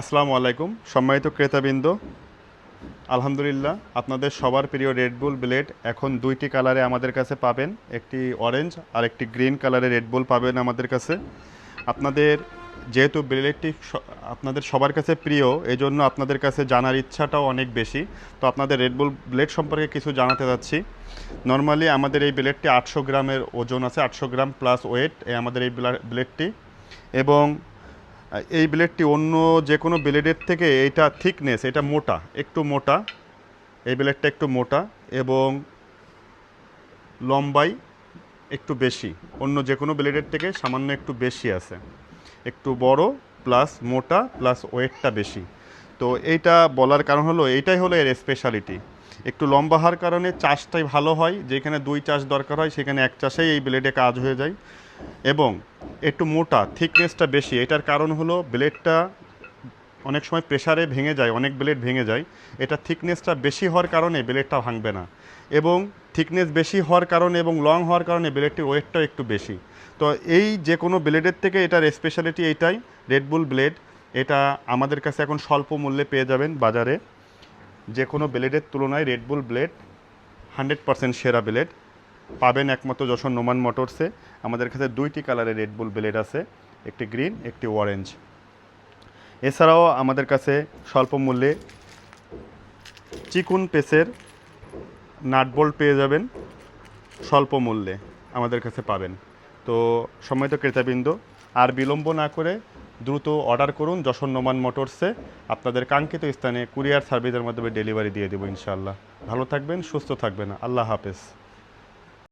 আসসালামু আলাইকুম। সম্মানিত ক্রেতাবৃন্দ, আলহামদুলিল্লাহ আপনাদের সবার প্রিয় রেড বুল ব্লেড এখন দুইটি কালারে আমাদের কাছে পাবেন। একটি অরেঞ্জ আর একটি গ্রিন কালারের রেড বুল পাবেন আমাদের কাছে। আপনাদের যেহেতু ব্লেডটি আপনাদের সবার কাছে প্রিয় এই জন্য আপনাদের কাছে জানার ইচ্ছাটাও অনেক বেশি। তো আপনাদের রেড বুল ব্লেড সম্পর্কে কিছু জানাতে যাচ্ছি। নর্মালি আমাদের এই ব্লেডটি আটশো গ্রামের ওজন আছে, আটশো গ্রাম প্লাস ওয়েট আমাদের এই ব্লেডটি এবং এই ব্লেডটি অন্য যে কোনো ব্লেডের থেকে এইটা থিকনেস, এটা মোটা, একটু মোটা, এই ব্লেডটা একটু মোটা এবং লম্বাই একটু বেশি, অন্য যে কোনো ব্লেডের থেকে সামান্য একটু বেশি আছে, একটু বড় প্লাস মোটা প্লাস ওয়েটটা বেশি। তো এইটা বলার কারণ হলো, এইটাই হলো এর স্পেশালিটি একটু লম্বা হওয়ার কারণে চাষটাই ভালো হয়, যেখানে দুই চাষ দরকার হয়, সেখানে এক চাষেই এই ব্লেডে কাজ হয়ে যায়। এবং একটু মোটা থিকনেসটা বেশি, এটার কারণ হলো ব্লেডটা অনেক সময় প্রেসারে ভেঙে যায়, অনেক ব্লেড ভেঙে যায়। এটা থিকনেসটা বেশি হওয়ার কারণে ব্লেডটা ভাঙবে না। এবং থিকনেস বেশি হওয়ার কারণে এবং লং হওয়ার কারণে ব্লেডটির ওয়েটটাও একটু বেশি। তো এই যে কোনো ব্লেডের থেকে এটার স্পেশালিটি এইটাই রেডবুল ব্লেড এটা আমাদের কাছে এখন স্বল্প মূল্যে পেয়ে যাবেন বাজারে। যে কোনো ব্লেডের তুলনায় Red Bull blade hundred percent সেরা ব্লেড। পাবেন একমাত্র যশোর নোমান মোটরসে। আমাদের কাছে দুইটি কালারের রেডবুল ব্লেড আছে, একটি গ্রিন, একটি অরেঞ্জ এছাড়াও আমাদের কাছে স্বল্প মূল্যে চিকুন পেসের নাটবোল্ট পেয়ে যাবেন, স্বল্প মূল্যে আমাদের কাছে পাবেন। তো সম্মানিত ক্রেতাবৃন্দ, আর বিলম্ব না করে দ্রুত অর্ডার করুন যশোর নোমান মোটরসে। আপনাদের কাঙ্ক্ষিত স্থানে কুরিয়ার সার্ভিসের মাধ্যমে ডেলিভারি দিয়ে দেবো ইনশাল্লাহ ভালো থাকবেন, সুস্থ থাকবেন। আল্লাহ হাফেজ।